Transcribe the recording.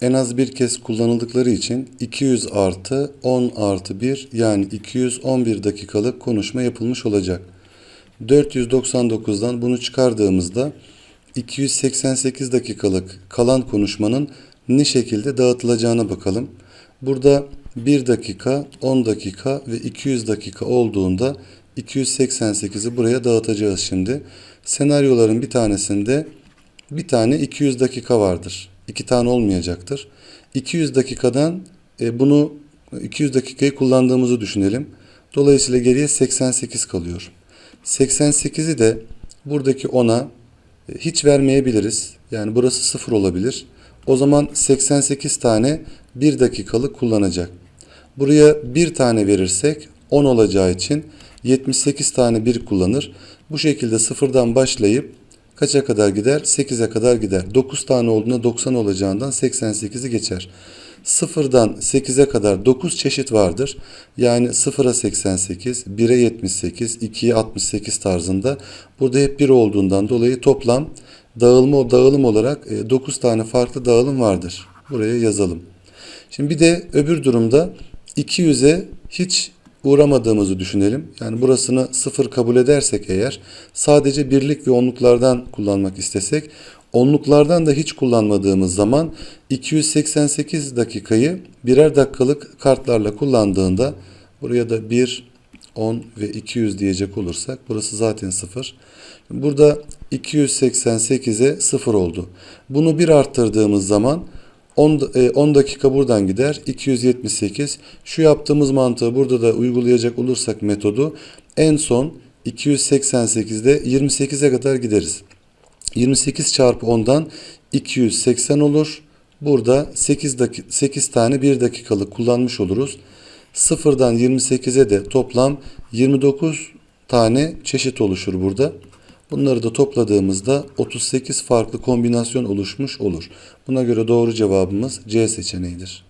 en az bir kez kullanıldıkları için 200 artı 10 artı 1 yani 211 dakikalık konuşma yapılmış olacak. 499'dan bunu çıkardığımızda 288 dakikalık kalan konuşmanın ne şekilde dağıtılacağına bakalım. Burada 1 dakika, 10 dakika ve 200 dakika olduğunda 288'i buraya dağıtacağız şimdi. Senaryoların bir tanesinde bir tane 200 dakika vardır. İki tane olmayacaktır. 200 dakikadan e, bunu 200 dakikayı kullandığımızı düşünelim. Dolayısıyla geriye 88 kalıyor. 88'i de buradaki 10'a e, hiç vermeyebiliriz. Yani burası 0 olabilir. O zaman 88 tane 1 dakikalık kullanacak. Buraya bir tane verirsek 10 olacağı için 78 tane 1 kullanır. Bu şekilde sıfırdan başlayıp kaça kadar gider? 8'e kadar gider. 9 tane olduğunda 90 olacağından 88'i geçer. Sıfırdan 8'e kadar 9 çeşit vardır. Yani 0'a 88, 1'e 78, 2'ye 68 tarzında. Burada hep 1 olduğundan dolayı toplam dağılma dağılım olarak 9 tane farklı dağılım vardır. Buraya yazalım. Şimdi bir de öbür durumda 200'e hiç uğramadığımızı düşünelim. Yani burasını sıfır kabul edersek eğer sadece birlik ve onluklardan kullanmak istesek onluklardan da hiç kullanmadığımız zaman 288 dakikayı birer dakikalık kartlarla kullandığında buraya da 1, 10 ve 200 diyecek olursak burası zaten 0. Burada 288'e 0 oldu. Bunu bir arttırdığımız zaman 10, e, 10 dakika buradan gider. 278. Şu yaptığımız mantığı burada da uygulayacak olursak metodu en son 288'de 28'e kadar gideriz. 28 çarpı 10'dan 280 olur. Burada 8, dakika, 8 tane 1 dakikalık kullanmış oluruz. Sıfırdan 28'e de toplam 29 tane çeşit oluşur burada. Bunları da topladığımızda 38 farklı kombinasyon oluşmuş olur. Buna göre doğru cevabımız C seçeneğidir.